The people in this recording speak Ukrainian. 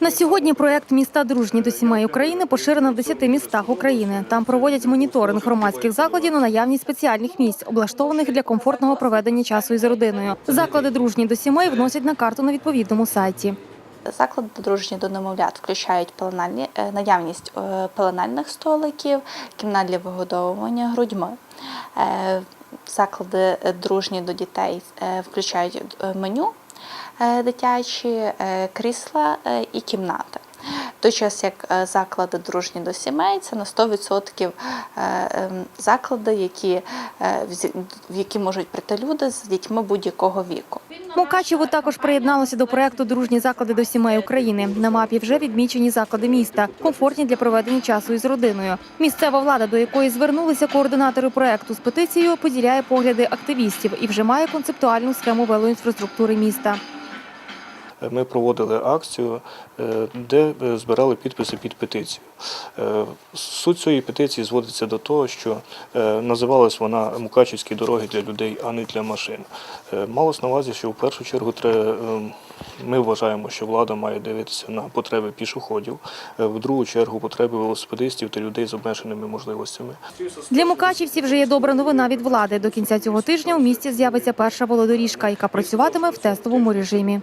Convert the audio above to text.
На сьогодні проект міста дружні до сімей України поширено в 10 містах України. Там проводять моніторинг громадських закладів на наявність спеціальних місць, облаштованих для комфортного проведення часу із родиною. Заклади дружні до сімей вносять на карту на відповідному сайті. Заклади дружні до немовлят включають е, наявність е, пеленальних столиків, кімнат для вигодовування грудьми. Е, Заклади дружні до дітей включають меню дитячі, е, крісла е, і кімнати. Той час як е, заклади дружні до сімей це на 100% е, ем, заклади, які, е, в які можуть прийти люди з дітьми будь-якого віку. Мукачево також приєдналося до проекту Дружні заклади до сімей України. На мапі вже відмічені заклади міста, комфортні для проведення часу із родиною. Місцева влада, до якої звернулися координатори проекту з петицією, поділяє погляди активістів і вже має концептуальну схему велоінфраструктури міста. Ми проводили акцію, е, де е, збирали підписи під петицію. Е, Суть цієї петиції зводиться до того, що називалась вона Мукачівські дороги для людей, а не для машин. Малось на увазі, що в першу чергу ми вважаємо, що влада має дивитися на потреби пішоходів, в другу чергу потреби велосипедистів та людей з обмеженими можливостями. Для мукачівців вже є добра новина від влади. До кінця цього тижня у місті з'явиться перша велодоріжка, яка працюватиме в тестовому режимі.